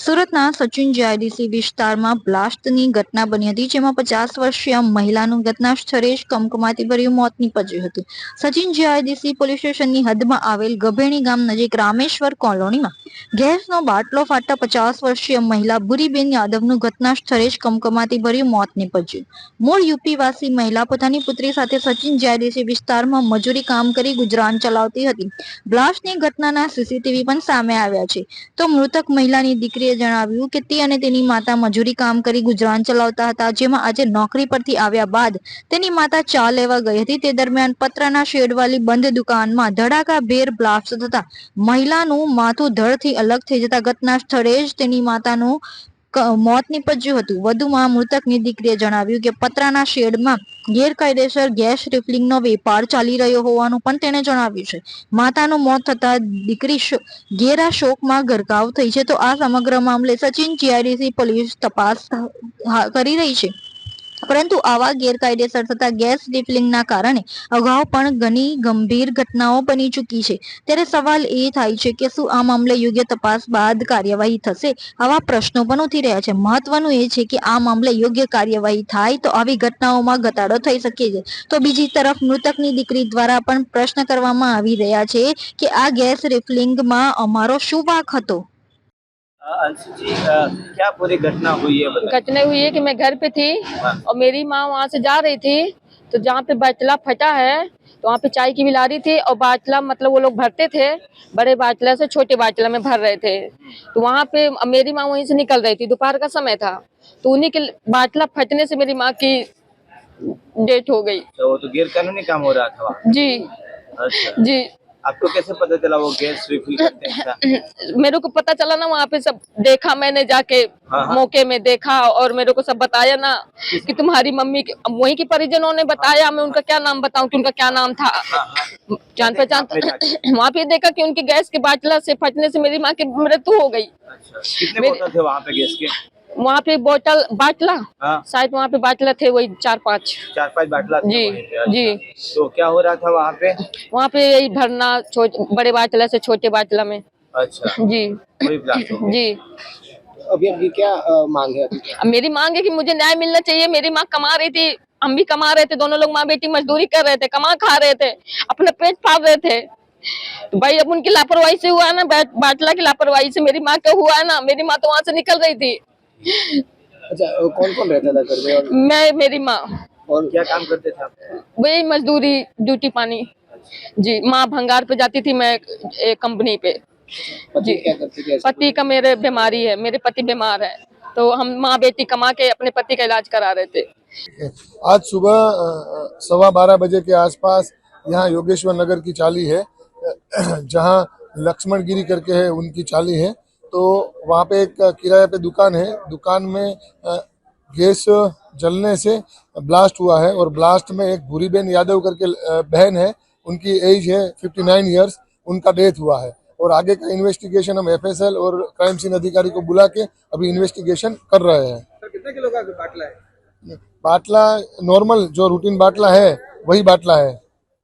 સુરતના સચિન જીઆઈડીસી વિસ્તારમાં બ્લાસ્ટની ઘટના બની હતી, જેમાં પચાસ વર્ષીય મહિલાનું ઘટના સ્થળે જ કમકમાતી ભર્યું મોત નીપજ્યું હતું. સચિન જીઆઈડીસી પોલીસ સ્ટેશનની હદમાં આવેલ ગભેણી ગામ નજીક રામેશ્વર કોલોનીમાં ગેસનો બાટલો ફાટતા પચાસ વર્ષીય મહિલા બુરીબેન યાદવનું ઘટના સ્થળે જ કમકમાતી ભર્યું મોત નીપજ્યું. મૂળ યુપીવાસી મહિલા પોતાની પુત્રી સાથે સચિન જીઆઈડીસી વિસ્તારમાં મજૂરી કામ કરી ગુજરાન ચલાવતી હતી. બ્લાસ્ટની ઘટનાના સીસીટીવી પણ સામે આવ્યા છે. તો મૃતક મહિલાની દીકરીએ જણાવ્યું કે તે અને તેની માતા મજૂરી કામ કરી ગુજરાન ચલાવતા હતા, જેમાં આજે નોકરી પરથી આવ્યા બાદ તેની માતા ચા લેવા ગઈ હતી. તે દરમિયાન પતરાના શેડવાલી બંધ દુકાનમાં ધડાકાભેર બ્લાસ્ટ થતા મહિલાનું માથું ધડથી અલગ થઈ જતા ઘટના સ્થળે જ તેની માતાનું મોત નીપજ્યું હતું. વધુમાં મૃતકની દીકરીએ જણાવ્યું કે પતરાના શેડમાં ગેરકાયદેસર ગેસ રિફિલિંગનો વેપાર ચાલી રહ્યો હોવાનું પણ તેણે જણાવ્યું છે. માતાનું મોત થતા દીકરી ઘેરા શોકમાં ગરકાવ થઈ છે. તો આ સમગ્ર મામલે સચિન જીઆઈડીસી પોલીસ તપાસ કરી રહી છે. પરંતુ આવા ગેરકાયદેસર થતા ગેસ રિફિલિંગના કારણે અગાઉ પણ ઘણી ગંભીર ઘટનાઓ બની ચૂકી છે. ત્યારે સવાલ એ થાય છે કે શું આ મામલે યોગ્ય તપાસ બાદ કાર્યવાહી થશે? આવા પ્રશ્નો પણ ઉઠી રહ્યા છે. મહત્વનું એ છે કે આ મામલે યોગ્ય કાર્યવાહી થાય તો આવી ઘટનાઓમાં ઘટાડો થઈ શકે છે. તો બીજી તરફ મૃતકની દીકરી દ્વારા પણ પ્રશ્ન કરવામાં આવી રહ્યા છે કે આ ગેસ રિફિલિંગમાં અમારો શું વાક હતો? अंशु जी क्या पूरी घटना हुई है घटना हुई है कि मैं घर पे थी और मेरी माँ वहाँ से जा रही थी तो जहाँ पे बाटला फटा है तो वहाँ पे चाय की भी ला रही थी और बाटला मतलब वो लोग भरते थे बड़े बाटला से छोटे बाटला में भर रहे थे। तो वहाँ पे मेरी माँ वहीं से निकल रही थी दोपहर का समय था। तो उन्हीं के बाटला फटने से मेरी माँ की डेथ हो गई। तो तो गैर कानूनी काम हो रहा था जी। अच्छा। जी। आपको कैसे पता चला वो गैस रिफिल करते हैं मेरे को पता चला ना वहाँ पे सब देखा मैंने जाके हाँ, हाँ। मौके में देखा और मेरे को सब बताया ना कि तुम्हारी मम्मी वहीं की परिजनों ने बताया मैं उनका क्या नाम बताऊँ कि उनका क्या नाम था। हाँ, हाँ। जान पहचान वहाँ पे देखा कि उनकी गैस के बाटला से फटने से मेरी माँ की मृत्यु हो गई। अच्छा कितने थे वहाँ पे गैस के? वहाँ पे बोतल बाटला हाँ। शायद वहाँ पे बाटला थे वही चार पाँच। चार पाँच बाटला जी, अच्छा। जी। तो क्या हो रहा था वहाँ पे? वहाँ पे यही भरना बड़े बाटला से छोटे बाटला में। अच्छा। जी। जी। अभी आपकी क्या मांग है अभी? अब मेरी मांग है कि मुझे न्याय मिलना चाहिए मेरी माँ कमा रही थी हम भी कमा रहे थे दोनों लोग माँ बेटी मजदूरी कर रहे थे कमा खा रहे थे अपना पेट फाड़ रहे थे। तो भाई अब उनकी लापरवाही से हुआ है ना बाटला की लापरवाही से मेरी माँ का हुआ है ना मेरी माँ तो वहाँ से निकल रही थी। अच्छा कौन कौन रहता था घर में और, मैं मेरी माँ। और क्या काम करते थे आप? वही मजदूरी ड्यूटी पानी। जी माँ भंगार पे जाती थी मैं एक कंपनी पे। जी। क्या करते थे पति का मेरे बीमारी है मेरे पति बीमार है। तो हम माँ बेटी कमा के अपने पति का इलाज करा रहे थे। आज सुबह सवा बारह बजे के आसपास यहाँ योगेश्वर नगर की चाली है जहाँ लक्ष्मण गिरी करके है उनकी चाली है। तो वहाँ पे एक किराए पे दुकान है। दुकान में गैस जलने से ब्लास्ट हुआ है और ब्लास्ट में एक भूरी बहन यादव करके बहन है। उनकी एज है 59 नाइन ईयर्स उनका डेथ हुआ है। और आगे का इन्वेस्टिगेशन हम एफएसएल और क्राइम सीन अधिकारी को बुला के अभी इन्वेस्टिगेशन कर रहे हैं। कितने किलो का बाटला है? बाटला नॉर्मल जो रूटीन बाटला है वही बाटला है।